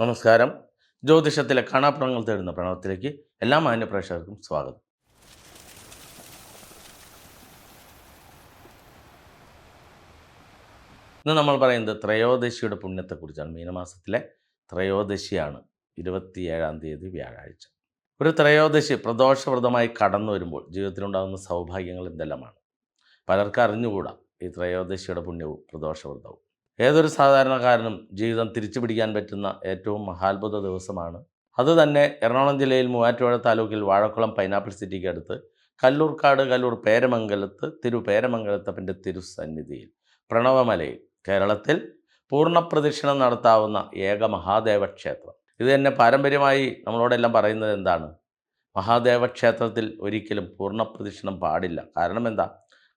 നമസ്കാരം. ജ്യോതിഷത്തിലെ കാണാപ്പുറങ്ങൾ തേടുന്ന പ്രണവത്തിലേക്ക് എല്ലാ മാന്യ പ്രേക്ഷകർക്കും സ്വാഗതം. ഇന്ന് നമ്മൾ പറയുന്നത് ത്രയോദശിയുടെ പുണ്യത്തെക്കുറിച്ചാണ്. മീനമാസത്തിലെ ത്രയോദശിയാണ് ഇരുപത്തിയേഴാം തീയതി വ്യാഴാഴ്ച. ഒരു ത്രയോദശി പ്രദോഷവ്രതമായി കടന്നു വരുമ്പോൾ ജീവിതത്തിലുണ്ടാകുന്ന സൗഭാഗ്യങ്ങൾ എന്തെല്ലാമാണ്? പലർക്കും അറിഞ്ഞുകൂടാ ഈ ത്രയോദശിയുടെ പുണ്യവും പ്രദോഷവ്രതവും. ഏതൊരു സാധാരണക്കാരനും ജീവിതം തിരിച്ചു പിടിക്കാൻ പറ്റുന്ന ഏറ്റവും മഹാത്ഭുത ദിവസമാണ്. അത് തന്നെ എറണാകുളം ജില്ലയിൽ മൂവാറ്റുപുഴ താലൂക്കിൽ വാഴക്കുളം പൈനാപ്പിൾ സിറ്റിക്ക് അടുത്ത് കല്ലൂർക്കാട് കല്ലൂർ പേരമംഗലത്ത് തിരു പേരമംഗലത്തപ്പന്റെ തിരുസന്നിധിയിൽ പ്രണവമലയിൽ കേരളത്തിൽ പൂർണപ്രദക്ഷിണം നടത്താവുന്ന ഏക മഹാദേവ ക്ഷേത്രം. ഇത് തന്നെ പാരമ്പര്യമായി നമ്മളോടെല്ലാം പറയുന്നത് എന്താണ്? മഹാദേവ ക്ഷേത്രത്തിൽ ഒരിക്കലും പൂർണപ്രദക്ഷിണം പാടില്ല. കാരണം എന്താ?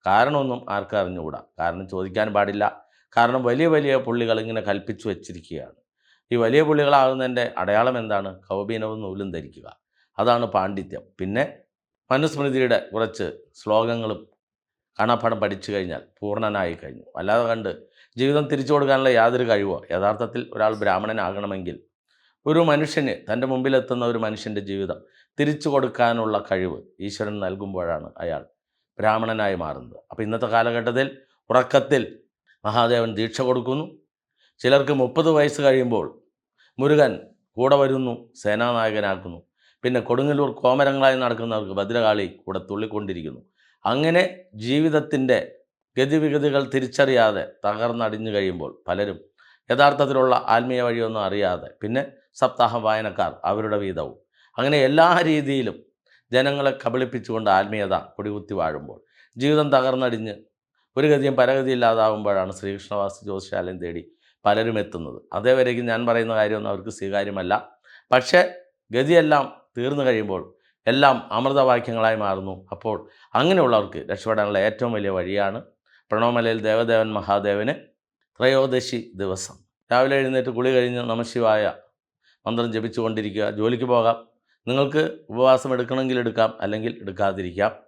കാരണമൊന്നും ആർക്കും അറിഞ്ഞുകൂടാ. കാരണം ചോദിക്കാൻ പാടില്ല. കാരണം വലിയ വലിയ പുള്ളികൾ ഇങ്ങനെ കൽപ്പിച്ചു വച്ചിരിക്കുകയാണ്. ഈ വലിയ പുള്ളികളാകുന്നതിന്റെ അടയാളം എന്താണ്? കൗബീനവും നൂലും ധരിക്കുക. അതാണ് പാണ്ഡിത്യം. പിന്നെ മനുസ്മൃതിയുടെ കുറച്ച് ശ്ലോകങ്ങളും കാണാപ്പാടം പഠിച്ചു കഴിഞ്ഞാൽ പൂർണനായി കഴിഞ്ഞു. അല്ലാതെ കണ്ട് ജീവിതം തിരിച്ചു കൊടുക്കാനുള്ള യാതൊരു കഴിവോ? യഥാർത്ഥത്തിൽ ഒരാൾ ബ്രാഹ്മണനാകണമെങ്കിൽ ഒരു മനുഷ്യന് തന്റെ മുമ്പിലെത്തുന്ന ഒരു മനുഷ്യന്റെ ജീവിതം തിരിച്ചു കൊടുക്കാനുള്ള കഴിവ് ഈശ്വരൻ നൽകുമ്പോഴാണ് അയാൾ ബ്രാഹ്മണനായി മാറുന്നത്. അപ്പോൾ ഇന്നത്തെ കാലഘട്ടത്തിൽ ഉറക്കത്തിൽ മഹാദേവൻ ദീക്ഷ കൊടുക്കുന്നു. ചിലർക്ക് മുപ്പത് വയസ്സ് കഴിയുമ്പോൾ മുരുകൻ കൂടെ വരുന്നു സേനാനായകനാക്കുന്നു. പിന്നെ കൊടുങ്ങല്ലൂർ കോമരങ്ങളായി നടക്കുന്നവർക്ക് ഭദ്രകാളി കൂടെ തുള്ളിക്കൊണ്ടിരിക്കുന്നു. അങ്ങനെ ജീവിതത്തിന്റെ ഗതിവിഗതികൾ തിരിച്ചറിയാതെ തകർന്നടിഞ്ഞു കഴിയുമ്പോൾ പലരും യഥാർത്ഥത്തിലുള്ള ആത്മീയ വഴിയൊന്നും അറിയാതെ പിന്നെ സപ്താഹ വായനക്കാർ അവരുടെ വീതവും. അങ്ങനെ എല്ലാ രീതിയിലും ജനങ്ങളെ കബളിപ്പിച്ചുകൊണ്ട് ആത്മീയത കൊടികുത്തി വാഴുമ്പോൾ ജീവിതം തകർന്നടിഞ്ഞ് ഒരു ഗതിയും പരഗതിയില്ലാതാവുമ്പോഴാണ് ശ്രീകൃഷ്ണവാസി ജ്യോതിശാലയം തേടി പലരും എത്തുന്നത്. അതേവരേക്കും ഞാൻ പറയുന്ന കാര്യമൊന്നും അവർക്ക് സ്വീകാര്യമല്ല. പക്ഷേ ഗതിയെല്ലാം തീർന്നു കഴിയുമ്പോൾ എല്ലാം അമൃതവാക്യങ്ങളായി മാറുന്നു. അപ്പോൾ അങ്ങനെയുള്ളവർക്ക് രക്ഷപ്പെടാനുള്ള ഏറ്റവും വലിയ വഴിയാണ് പ്രണവമലയിൽ ദേവദേവൻ മഹാദേവന് ത്രയോദശി ദിവസം. രാവിലെ എഴുന്നേറ്റ് കുളി കഴിഞ്ഞ് നമശിവായ മന്ത്രം ജപിച്ചുകൊണ്ടിരിക്കുക. ജോലിക്ക് പോകാം. നിങ്ങൾക്ക് ഉപവാസം എടുക്കണമെങ്കിൽ എടുക്കാം. അല്ലെങ്കിൽ എടുക്കാതിരിക്കാം.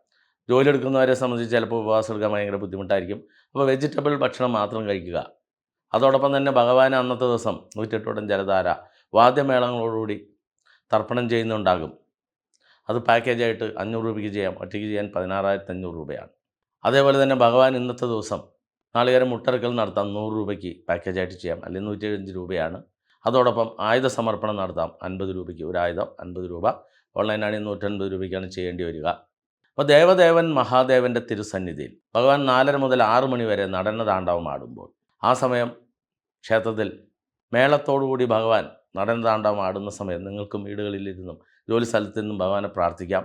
ജോലി എടുക്കുന്നവരെ സംബന്ധിച്ച് ചിലപ്പോൾ ഉപവാസം എടുക്കാൻ ഭയങ്കര ബുദ്ധിമുട്ടായിരിക്കും. അപ്പോൾ വെജിറ്റബിൾ ഭക്ഷണം മാത്രം കഴിക്കുക. അതോടൊപ്പം തന്നെ ഭഗവാൻ അന്നത്തെ ദിവസം നൂറ്റെട്ടോടം ജലധാര വാദ്യമേളങ്ങളോടുകൂടി തർപ്പണം ചെയ്യുന്നുണ്ടാകും. അത് പാക്കേജായിട്ട് അഞ്ഞൂറ് രൂപയ്ക്ക് ചെയ്യാം. ഒറ്റയ്ക്ക് ചെയ്യാൻ പതിനാറായിരത്തി അഞ്ഞൂറ് രൂപയാണ്. അതേപോലെ തന്നെ ഭഗവാൻ ഇന്നത്തെ ദിവസം നാളികേരം മുട്ടറക്കൽ നടത്താം. നൂറ് രൂപയ്ക്ക് പാക്കേജായിട്ട് ചെയ്യാം. അല്ലെങ്കിൽ നൂറ്റി എഴുപത്തഞ്ച് രൂപയാണ്. അതോടൊപ്പം ആയുധ സമർപ്പണം നടത്താം. അൻപത് രൂപയ്ക്ക്. ഒരു ആയുധം അൻപത് രൂപ. ഓൺലൈനാണെങ്കിൽ നൂറ്റൻപത് രൂപയ്ക്കാണ് ചെയ്യേണ്ടി വരിക. അപ്പോൾ ദേവദേവൻ മഹാദേവന്റെ തിരുസന്നിധിയിൽ ഭഗവാൻ നാലര മുതൽ ആറ് മണി വരെ നടന ആടുമ്പോൾ ആ സമയം ക്ഷേത്രത്തിൽ മേളത്തോടുകൂടി ഭഗവാൻ നടന താണ്ഡവം ആടുന്ന സമയം നിങ്ങൾക്കും വീടുകളിലിരുന്നും ജോലി സ്ഥലത്ത് നിന്നും ഭഗവാനെ പ്രാർത്ഥിക്കാം.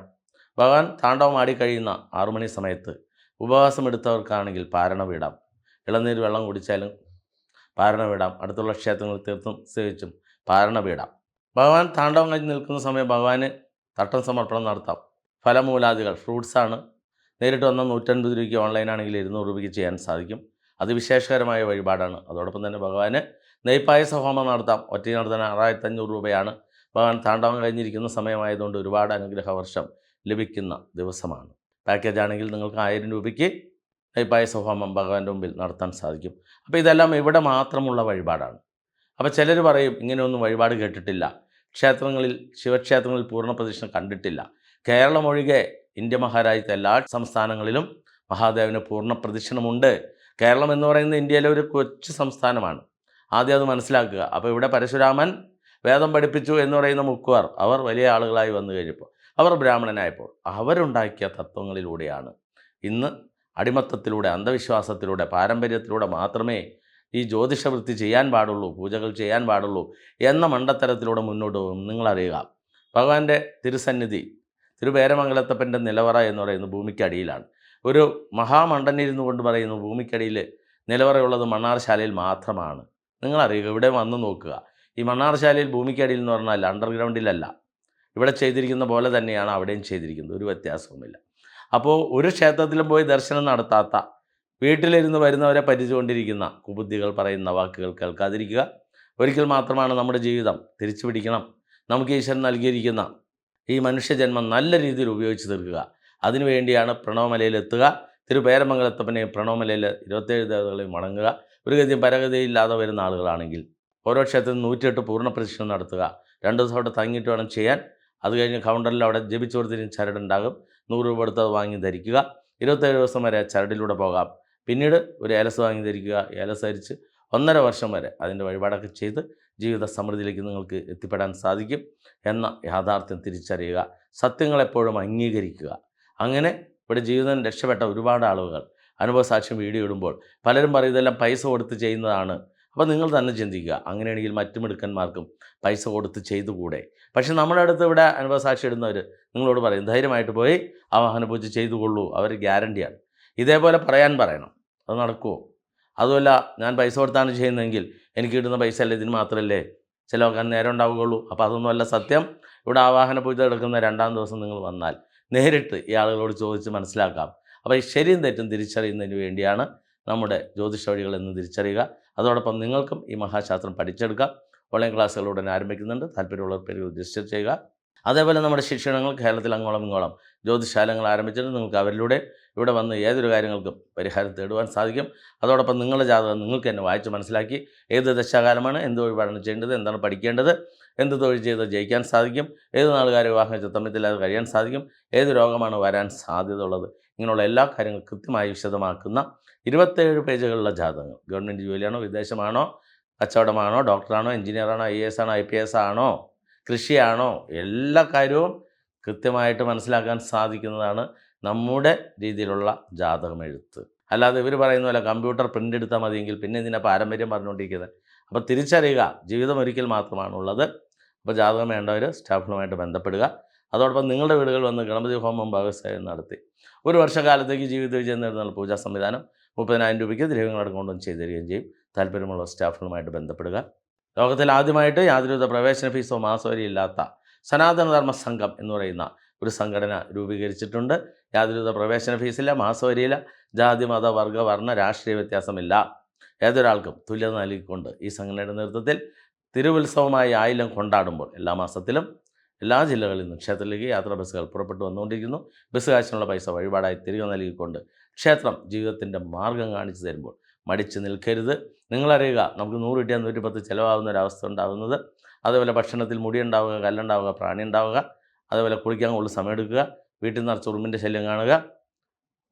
ഭഗവാൻ താണ്ഡവം ആടിക്കഴിയുന്ന ആറു മണി സമയത്ത് ഉപവാസം എടുത്തവർക്കാണെങ്കിൽ പാരണ ഇളനീർ വെള്ളം കുടിച്ചാലും പാരണ വീടാം. അടുത്തുള്ള ക്ഷേത്രങ്ങളിൽ തീർത്തും സേവിച്ചും പാരണ വീടാം. ഭഗവാൻ താണ്ഡവം കഴിഞ്ഞ് നിൽക്കുന്ന സമയം ഭഗവാന് തട്ടം സമർപ്പണം നടത്താം. ഫലമൂലാദികൾ ഫ്രൂട്ട്സാണ്. നേരിട്ട് വന്ന നൂറ്റൻപത് രൂപയ്ക്ക് ഓൺലൈനാണെങ്കിൽ ഇരുന്നൂറ് രൂപയ്ക്ക് ചെയ്യാൻ സാധിക്കും. അത് വിശേഷകരമായ വഴിപാടാണ്. അതോടൊപ്പം തന്നെ ഭഗവാന് നെയ്പ്പായസ ഹോമം നടത്താം. ഒറ്റ നടത്താൻ ആറായിരത്തി അഞ്ഞൂറ് രൂപയാണ്. ഭഗവാൻ താണ്ടവം കഴിഞ്ഞിരിക്കുന്ന സമയമായതുകൊണ്ട് ഒരുപാട് അനുഗ്രഹ വർഷം ലഭിക്കുന്ന ദിവസമാണ്. പാക്കേജ് ആണെങ്കിൽ നിങ്ങൾക്ക് ആയിരം രൂപയ്ക്ക് നെയ്പ്പായസ ഹോമം ഭഗവാന്റെ മുമ്പിൽ നടത്താൻ സാധിക്കും. അപ്പോൾ ഇതെല്ലാം ഇവിടെ മാത്രമുള്ള വഴിപാടാണ്. അപ്പോൾ ചിലർ പറയും ഇങ്ങനെയൊന്നും വഴിപാട് കേട്ടിട്ടില്ല. ക്ഷേത്രങ്ങളിൽ ശിവക്ഷേത്രങ്ങളിൽ പൂർണ പ്രദക്ഷിണം കണ്ടിട്ടില്ല. കേരളം ഒഴികെ ഇന്ത്യ മഹാരാജ്യത്തെ എല്ലാ സംസ്ഥാനങ്ങളിലും മഹാദേവന് പൂർണ പ്രദക്ഷിണമുണ്ട്. കേരളം എന്ന് പറയുന്നത് ഇന്ത്യയിലെ ഒരു കൊച്ചു സംസ്ഥാനമാണ്. ആദ്യം അത് മനസ്സിലാക്കുക. അപ്പോൾ ഇവിടെ പരശുരാമൻ വേദം പഠിപ്പിച്ചു എന്ന് പറയുന്ന മുക്കുവാർ അവർ വലിയ ആളുകളായി വന്നു കഴിഞ്ഞപ്പോൾ അവർ ബ്രാഹ്മണനായപ്പോൾ അവരുണ്ടാക്കിയ തത്വങ്ങളിലൂടെയാണ്. ഇന്ന് അടിമത്തത്തിലൂടെ അന്ധവിശ്വാസത്തിലൂടെ പാരമ്പര്യത്തിലൂടെ മാത്രമേ ഈ ജ്യോതിഷവൃത്തി ചെയ്യാൻ പാടുള്ളൂ പൂജകൾ ചെയ്യാൻ പാടുള്ളൂ എന്ന മണ്ടത്തരത്തിലൂടെ മുന്നോട്ട് പോകും. നിങ്ങളറിയുക. ഭഗവാന്റെ തിരുസന്നിധി തിരുവേരമംഗലത്തപ്പന്റെ നിലവറ എന്ന് പറയുന്നത് ഭൂമിക്കടിയിലാണ്. ഒരു മഹാമണ്ഡനിരുന്നു കൊണ്ട് പറയുന്നു ഭൂമിക്കടിയിൽ നിലവറയുള്ളത് മണ്ണാർശാലയിൽ മാത്രമാണ്. നിങ്ങളറിയുക ഇവിടെ വന്ന് നോക്കുക. ഈ മണ്ണാർശാലയിൽ ഭൂമിക്കടിയിൽ എന്ന് പറഞ്ഞാൽ അണ്ടർഗ്രൗണ്ടിലല്ല. ഇവിടെ ചെയ്തിരിക്കുന്ന പോലെ തന്നെയാണ് അവിടെയും ചെയ്തിരിക്കുന്നത്. ഒരു വ്യത്യാസവുമില്ല. അപ്പോൾ ഒരു ക്ഷേത്രത്തിലും പോയി ദർശനം നടത്താത്ത വീട്ടിലിരുന്ന് വരുന്നവരെ പരിചയകൊണ്ടിരിക്കുന്ന കുബുദ്ധികൾ പറയുന്ന വാക്കുകൾ കേൾക്കാതിരിക്കുക. ഒരിക്കൽ മാത്രമാണ് നമ്മുടെ ജീവിതം തിരിച്ചു പിടിക്കണം നമുക്ക് ഈശ്വരൻ നൽകിയിരിക്കുന്ന ഈ മനുഷ്യജന്മം നല്ല രീതിയിൽ ഉപയോഗിച്ച് തീർക്കുക. അതിനുവേണ്ടിയാണ് പ്രണവമലയിലെത്തുക തിരുപേരമംഗലത്തപ്പനെയും പ്രണവമലയിൽ ഇരുപത്തേഴ് ദേവതകളെയും മടങ്ങുക ഒരു ഗതിയും പരഗതിയില്ലാതെ വരുന്ന ആളുകളാണെങ്കിൽ ഓരോ ക്ഷേത്രത്തിൽ നൂറ്റിയെട്ട് പൂർണ പ്രദക്ഷിണം നടത്തുക. രണ്ട് ദിവസം അവിടെ തങ്ങിയിട്ട് വേണം ചെയ്യാൻ. അത് കഴിഞ്ഞ് കൗണ്ടറിൽ അവിടെ ജപിച്ചു കൊടുത്തിന് ചരടുണ്ടാകും നൂറ് രൂപ എടുത്ത് അത് വാങ്ങി ധരിക്കുക. ഇരുപത്തേഴ് ദിവസം വരെ ചരടിലൂടെ പോകാം. പിന്നീട് ഒരു ഏലസ് വാങ്ങി ധരിക്കുക. ഏലസ് ധരിച്ച് ഒന്നര വർഷം വരെ അതിന്റെ വഴിപാടൊക്കെ ചെയ്ത് ജീവിത സമൃദ്ധിയിലേക്ക് നിങ്ങൾക്ക് എത്തിപ്പെടാൻ സാധിക്കും എന്ന യാഥാർത്ഥ്യം തിരിച്ചറിയുക. സത്യങ്ങളെപ്പോഴും അംഗീകരിക്കുക. അങ്ങനെ ഇവിടെ ജീവിതം രക്ഷപ്പെട്ട ഒരുപാട് ആളുകൾ അനുഭവസാക്ഷ്യം വീഡിയോ ഇടുമ്പോൾ പലരും പറയും ഇതെല്ലാം പൈസ കൊടുത്ത് ചെയ്യുന്നതാണ്. അപ്പോൾ നിങ്ങൾ തന്നെ ചിന്തിക്കുക. അങ്ങനെയാണെങ്കിൽ മറ്റു മിടുക്കന്മാർക്കും പൈസ കൊടുത്ത് ചെയ്തുകൂടെ? പക്ഷേ നമ്മുടെ അടുത്ത് ഇവിടെ അനുഭവസാക്ഷി ഇടുന്നവർ നിങ്ങളോട് പറയും ധൈര്യമായിട്ട് പോയി ആ വാഹന പൂജ ചെയ്തുകൊള്ളൂ. അവർ ഗ്യാരണ്ടിയാണ്. ഇതേപോലെ പറയാൻ പറയണം. അത് നടക്കുമോ അതുമല്ല ഞാൻ പൈസ കൊടുത്താണ് ചെയ്യുന്നതെങ്കിൽ എനിക്ക് കിട്ടുന്ന പൈസ അല്ല ഇതിന് മാത്രമല്ലേ ചിലവാക്കാൻ നേരം ഉണ്ടാവുകയുള്ളൂ. അപ്പോൾ അതൊന്നുമല്ല സത്യം. ഇവിടെ ആവാഹന പൂജ എടുക്കുന്ന രണ്ടാം ദിവസം നിങ്ങൾ വന്നാൽ നേരിട്ട് ഈ ആളുകളോട് ചോദിച്ച് മനസ്സിലാക്കാം. അപ്പോൾ ഈ ശരിയും തെറ്റും തിരിച്ചറിയുന്നതിന് വേണ്ടിയാണ് നമ്മുടെ ജ്യോതിഷ വഴികൾ എന്ന് തിരിച്ചറിയുക. അതോടൊപ്പം നിങ്ങൾക്കും ഈ മഹാശാസ്ത്രം പഠിച്ചെടുക്കാം. ഓൺലൈൻ ക്ലാസ്സുകൾ ഉടനെ ആരംഭിക്കുന്നുണ്ട്. താല്പര്യമുള്ളവർ പേര് രജിസ്റ്റർ ചെയ്യുക. അതേപോലെ നമ്മുടെ ശിക്ഷണങ്ങൾ കേരളത്തിൽ അങ്ങോളം ഇങ്ങോളം ജ്യോതിശാലങ്ങൾ ആരംഭിച്ചിട്ടുണ്ട്. നിങ്ങൾക്ക് അവരിലൂടെ ഇവിടെ വന്ന് ഏതൊരു കാര്യങ്ങൾക്കും പരിഹാരം തേടുവാൻ സാധിക്കും. അതോടൊപ്പം നിങ്ങളുടെ ജാതകം നിങ്ങൾക്ക് തന്നെ വായിച്ച് മനസ്സിലാക്കി ഏത് ദശാകാലമാണ് എന്ത് വഴിപാടാണ് ചെയ്യേണ്ടത് എന്താണ് പഠിക്കേണ്ടത് എന്ത് തൊഴിൽ ചെയ്ത് ജയിക്കാൻ സാധിക്കും ഏത് നാളുകാരെ വിവാഹം ചിത്തമ്മത്തില്ലാതെ കഴിയാൻ സാധിക്കും ഏത് രോഗമാണ് വരാൻ സാധ്യത ഉള്ളത് ഇങ്ങനെയുള്ള എല്ലാ കാര്യങ്ങളും കൃത്യമായി വിശദമാക്കുന്ന ഇരുപത്തേഴ് പേജുകളുള്ള ജാതകങ്ങൾ. ഗവൺമെന്റ് ജോലിയാണോ വിദേശമാണോ കച്ചവടമാണോ ഡോക്ടറാണോ എഞ്ചിനീയറാണോ ഐ എസ് ആണോ ഐ പി എസ് ആണോ കൃഷിയാണോ എല്ലാ കാര്യവും കൃത്യമായിട്ട് മനസ്സിലാക്കാൻ സാധിക്കുന്നതാണ് നമ്മുടെ രീതിയിലുള്ള ജാതകം എഴുത്ത്. അല്ലാതെ ഇവർ പറയുന്ന പോലെ കമ്പ്യൂട്ടർ പ്രിന്റ് എടുത്താൽ മതിയെങ്കിൽ പിന്നെ ഇതിനെ പാരമ്പര്യം പറഞ്ഞുകൊണ്ടിരിക്കുന്നത്. അപ്പോൾ തിരിച്ചറിയുക ജീവിതം ഒരിക്കൽ മാത്രമാണുള്ളത്. അപ്പോൾ ജാതകം വേണ്ടവർ സ്റ്റാഫുകളുമായിട്ട് ബന്ധപ്പെടുക. അതോടൊപ്പം നിങ്ങളുടെ വീടുകൾ വന്ന് ഗണപതി ഹോമം ഭാഗസ്വയം നടത്തി. ഒരു വർഷക്കാലത്തേക്ക് ജീവിത വിജയം നേടുന്ന പൂജാ സംവിധാനം മുപ്പതിനായിരം രൂപയ്ക്ക് ദ്രവ്യങ്ങളടക്കം കൊണ്ടും ചെയ്തു തരികയും ചെയ്യും. താല്പര്യമുള്ള സ്റ്റാഫുകളുമായിട്ട് ബന്ധപ്പെടുക. ലോകത്തിൽ ആദ്യമായിട്ട് യാതൊരുവിധ പ്രവേശന ഫീസോ മാസവരി ഇല്ലാത്ത സനാതനധർമ്മ സംഘം എന്ന് പറയുന്ന ഒരു സംഘടന രൂപീകരിച്ചിട്ടുണ്ട്. യാതൊരുവിധ പ്രവേശന ഫീസില്ല മാസവരിയില്ല ജാതി മത വർഗ വർണ രാഷ്ട്രീയ വ്യത്യാസമില്ല. ഏതൊരാൾക്കും തുല്യത നൽകിക്കൊണ്ട് ഈ സംഘടനയുടെ നേതൃത്വത്തിൽ തിരുവുത്സവമായി ആയില്യം കൊണ്ടാടുമ്പോൾ എല്ലാ മാസത്തിലും എല്ലാ ജില്ലകളിൽ നിന്നും ക്ഷേത്രത്തിലേക്ക് യാത്രാ ബസ്സുകൾ പുറപ്പെട്ടു വന്നുകൊണ്ടിരിക്കുന്നു. ബസ് കാശിനുള്ള പൈസ വഴിപാടായി തിരികെ നൽകിക്കൊണ്ട് ക്ഷേത്രം ജീവിതത്തിന്റെ മാർഗം കാണിച്ചു തരുമ്പോൾ മടിച്ച് നിൽക്കരുത്. നിങ്ങളറിയുക നമുക്ക് നൂറ് കിട്ടിയാൽ നൂറ്റി പത്ത് ചിലവാകുന്ന ഒരവസ്ഥ ഉണ്ടാകുന്നത്. അതുപോലെ ഭക്ഷണത്തിൽ മുടി ഉണ്ടാവുക കല്ലുണ്ടാവുക പ്രാണി ഉണ്ടാവുക അതുപോലെ കുളിക്കാൻ കൂടുതൽ സമയമെടുക്കുക. വീട്ടിൽ നിറച്ച് ഉറുമ്പിന്റെ ശല്യം കാണുക.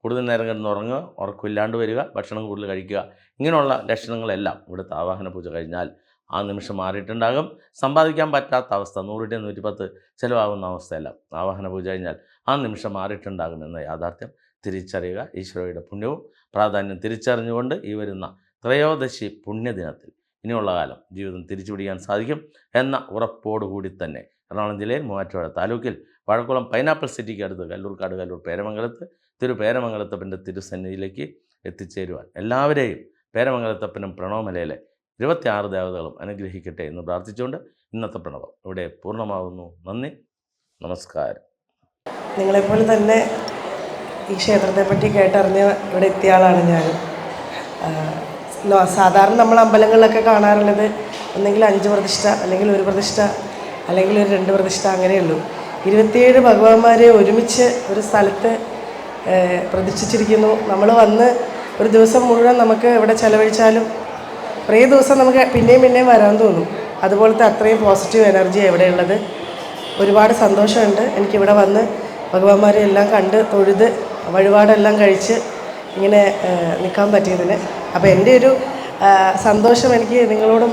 കൂടുതൽ നേരം കിടന്ന് ഉറങ്ങുക. ഉറക്കമില്ലാണ്ട് വരിക. ഭക്ഷണം കൂടുതൽ കഴിക്കുക. ഇങ്ങനെയുള്ള ലക്ഷണങ്ങളെല്ലാം ഇവിടുത്തെ ആവാഹന പൂജ കഴിഞ്ഞാൽ ആ നിമിഷം മാറിയിട്ടുണ്ടാകും. സമ്പാദിക്കാൻ പറ്റാത്ത അവസ്ഥ നൂറിന്റെ നൂറ്റിപ്പത്ത് ചിലവാകുന്ന അവസ്ഥയല്ല ആവാഹന പൂജ കഴിഞ്ഞാൽ ആ നിമിഷം മാറിയിട്ടുണ്ടാകുമെന്ന യാഥാർത്ഥ്യം തിരിച്ചറിയുക. ഈശ്വരയുടെ പുണ്യവും പ്രാധാന്യം തിരിച്ചറിഞ്ഞുകൊണ്ട് ഈ വരുന്ന ത്രയോദശി പുണ്യദിനത്തിൽ ഇനിയുള്ള കാലം ജീവിതം തിരിച്ചുപിടിക്കാൻ സാധിക്കും എന്ന ഉറപ്പോടുകൂടി തന്നെ എറണാകുളം ജില്ലയിൽ മൂവാറ്റുപുഴ താലൂക്കിൽ വാഴക്കുളം പൈനാപ്പിൾ സിറ്റിക്ക് അടുത്ത് കല്ലൂർക്കാട് കല്ലൂർ പേരമംഗലത്ത് തിരു പേരമംഗലത്തപ്പന്റെ തിരുസന്നിധിയിലേക്ക് എത്തിച്ചേരുവാൻ എല്ലാവരെയും പേരമംഗലത്തപ്പനും പ്രണവമലയിലെ ഇരുപത്തിയാറ് ദേവതകളും അനുഗ്രഹിക്കട്ടെ എന്ന് പ്രാർത്ഥിച്ചുകൊണ്ട് ഇന്നത്തെ പ്രണവം ഇവിടെ പൂർണമാകുന്നു നന്ദി. നമസ്കാരം. നിങ്ങളെപ്പോലെ തന്നെ ഈ ക്ഷേത്രത്തെപ്പറ്റി കേട്ടറിഞ്ഞ് ഇവിടെ എത്തിയ ആളാണ് ഞാൻ. സാധാരണ നമ്മൾ അമ്പലങ്ങളിലൊക്കെ കാണാറുള്ളത് ഒന്നെങ്കിൽ അഞ്ച് പ്രതിഷ്ഠ അല്ലെങ്കിൽ ഒരു പ്രതിഷ്ഠ അല്ലെങ്കിൽ ഒരു രണ്ട് പ്രതിഷ്ഠ അങ്ങനെയുള്ളൂ. ഇരുപത്തിയേഴ് ഭഗവാന്മാരെ ഒരുമിച്ച് ഒരു സ്ഥലത്ത് പ്രതിഷ്ഠിച്ചിരിക്കുന്നു. നമ്മൾ വന്ന് ഒരു ദിവസം മുഴുവൻ നമുക്ക് ഇവിടെ ചിലവഴിച്ചാലും കുറേ ദിവസം നമുക്ക് പിന്നെയും പിന്നെയും വരാൻ തോന്നും. അതുപോലത്തെ അത്രയും പോസിറ്റീവ് എനർജി എവിടെയുള്ളത്? ഒരുപാട് സന്തോഷമുണ്ട്. എനിക്കിവിടെ വന്ന് ഭഗവാന്മാരെ എല്ലാം കണ്ട് തൊഴുത് വഴിപാടെല്ലാം കഴിച്ച് ഇങ്ങനെ നിൽക്കാൻ പറ്റിയതിന്. അപ്പോൾ എന്റെ ഒരു സന്തോഷം എനിക്ക് നിങ്ങളോടും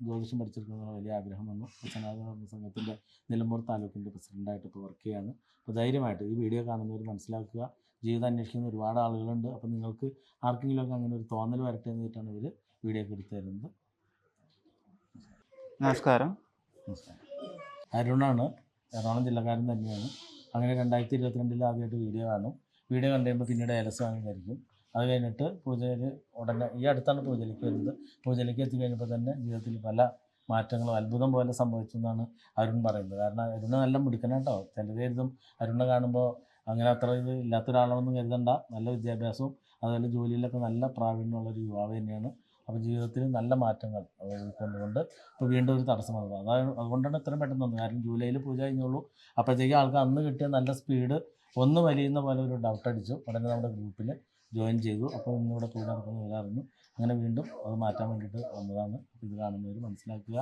ജ്യോതിഷം പഠിച്ചെടുക്കുന്ന വലിയ ആഗ്രഹം വന്നു ഇപ്പോൾ സനാതന സംഘത്തിന്റെ നിലമ്പൂർ താലൂക്കിന്റെ പ്രസിഡന്റായിട്ട് ഇപ്പോൾ വർക്ക് ചെയ്യാണ്. അപ്പോൾ ധൈര്യമായിട്ട് ഈ വീഡിയോ കാണുന്നവർ മനസ്സിലാക്കുക. ജീവിതം അന്വേഷിക്കുന്ന ഒരുപാട് ആളുകളുണ്ട്. അപ്പോൾ നിങ്ങൾക്ക് ആർക്കെങ്കിലുമൊക്കെ അങ്ങനെ ഒരു തോന്നൽ വരട്ടെ എന്നിട്ടാണ് ഇവർ വീഡിയോ ഒക്കെ എടുത്തു തരുന്നത്. നമസ്കാരം. നമസ്കാരം അരുണാണ്. എറണാകുളം ജില്ലക്കാരൻ തന്നെയാണ്. അങ്ങനെ രണ്ടായിരത്തി ഇരുപത്തിരണ്ടിൽ ആദ്യമായിട്ട് വീഡിയോ കാണും. വീഡിയോ കണ്ടു കഴിയുമ്പോൾ പിന്നീട് ഏലസ് വാങ്ങിയതായിരിക്കും അത് കഴിഞ്ഞിട്ട് പൂജയിൽ ഉടനെ ഈ അടുത്താണ് പൂജയിലേക്ക് വരുന്നത്. പൂജയിലേക്ക് എത്തി കഴിഞ്ഞപ്പോൾ തന്നെ ജീവിതത്തിൽ പല മാറ്റങ്ങളും അത്ഭുതം പോലെ സംഭവിച്ചു എന്നാണ് അരുൺ പറയുന്നത്. കാരണം അരുണ് നല്ല മിടുക്കനാട്ടോ ചിലർ അരുണ കാണുമ്പോൾ അങ്ങനെ അത്ര ഇത് ഇല്ലാത്ത ഒരാളാണെന്ന് കരുതണ്ട. നല്ല വിദ്യാഭ്യാസവും അതുപോലെ ജോലിയിലൊക്കെ നല്ല പ്രാവീണ്യമുള്ള ഒരു യുവാവ് തന്നെയാണ്. അപ്പോൾ ജീവിതത്തിൽ നല്ല മാറ്റങ്ങൾ ഉൾക്കൊണ്ടുകൊണ്ട് ഇപ്പോൾ വീണ്ടും ഒരു തടസ്സം വന്നത് അതായത് അതുകൊണ്ടാണ് ഇത്രയും പെട്ടെന്ന് വന്നത്. കാരണം ജൂലൈയിൽ പൂജ കഴിഞ്ഞുള്ളൂ. അപ്പോഴത്തേക്ക് ആൾക്ക് അന്ന് കിട്ടിയ നല്ല സ്പീഡ് ഒന്ന് വലിയുന്ന പോലെ ഒരു ഡൗട്ട് അടിച്ചു. ഉടനെ നമ്മുടെ ഗ്രൂപ്പിൽ ജോയിൻ ചെയ്തു. അപ്പോൾ ഇന്നിവിടെ പൂജ നടക്കുന്ന വിവരം അങ്ങനെ വീണ്ടും അത് മാറ്റാൻ വേണ്ടിയിട്ട് വന്നതാണ്. അപ്പോൾ ഇത് കാണുന്നവർ മനസ്സിലാക്കുക.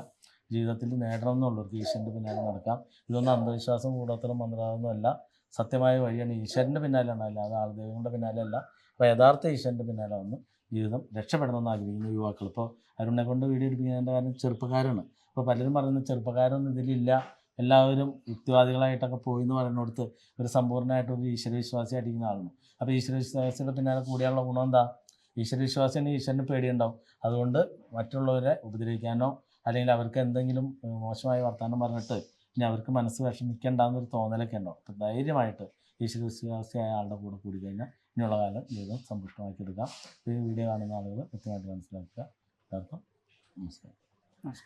ജീവിതത്തിൽ നേടണം എന്നുള്ളവർക്ക് ഈശ്വരന്റെ പിന്നാലെ നടക്കാം. ഇതൊന്നും അന്ധവിശ്വാസം കൂടത്തരം മന്ത്രാതൊന്നും അല്ല. സത്യമായ വഴിയാണ് ഈശ്വരന്റെ പിന്നാലെയാണ്. അല്ലാതെ ആൾദൈവങ്ങളുടെ പിന്നാലെ അല്ല അപ്പോൾ യഥാർത്ഥ ഈശ്വരന്റെ പിന്നാലെ വന്ന് ജീവിതം രക്ഷപ്പെടണമെന്ന് ആഗ്രഹിക്കുന്ന യുവാക്കൾ. ഇപ്പോൾ അരുണിനെ കൊണ്ട് വീഡിയോ എടുപ്പിക്കുന്നതിന്റെ കാരണം ചെറുപ്പക്കാരാണ്. ഇപ്പോൾ പലരും പറയുന്നത് ചെറുപ്പക്കാരൊന്നും ഇതിലില്ല. എല്ലാവരും യുക്തിവാദികളായിട്ടൊക്കെ പോയി എന്ന് പറയുന്നിടത്ത് ഒരു സമ്പൂർണമായിട്ട് ഒരു ഈശ്വരവിശ്വാസിയായിട്ടിരിക്കുന്ന ആളാണ്. അപ്പോൾ ഈശ്വരവിശ്വാസിയുടെ പിന്നാലെ കൂടിയുള്ള ഗുണം എന്താ? ഈശ്വരവിശ്വാസിന് ഈശ്വരന് പേടിയുണ്ടാവും. അതുകൊണ്ട് മറ്റുള്ളവരെ ഉപദ്രവിക്കാനോ അല്ലെങ്കിൽ അവർക്ക് എന്തെങ്കിലും മോശമായി വർത്തമാനം പറഞ്ഞിട്ട് ഇനി അവർക്ക് മനസ്സ് വിഷമിക്കേണ്ടെന്നൊരു തോന്നലൊക്കെ ഉണ്ടാവും. അപ്പോൾ ധൈര്യമായിട്ട് ഈശ്വരവിശ്വാസിയായ ആളുടെ കൂടെ കൂടി കഴിഞ്ഞാൽ ഇനിയുള്ള കാലം ജീവിതം സമ്പുഷ്ടമാക്കി എടുക്കാം ഈ വീഡിയോ കാണുന്ന ആളുകൾ കൃത്യമായിട്ട് മനസ്സിലാക്കുക. എല്ലാവർക്കും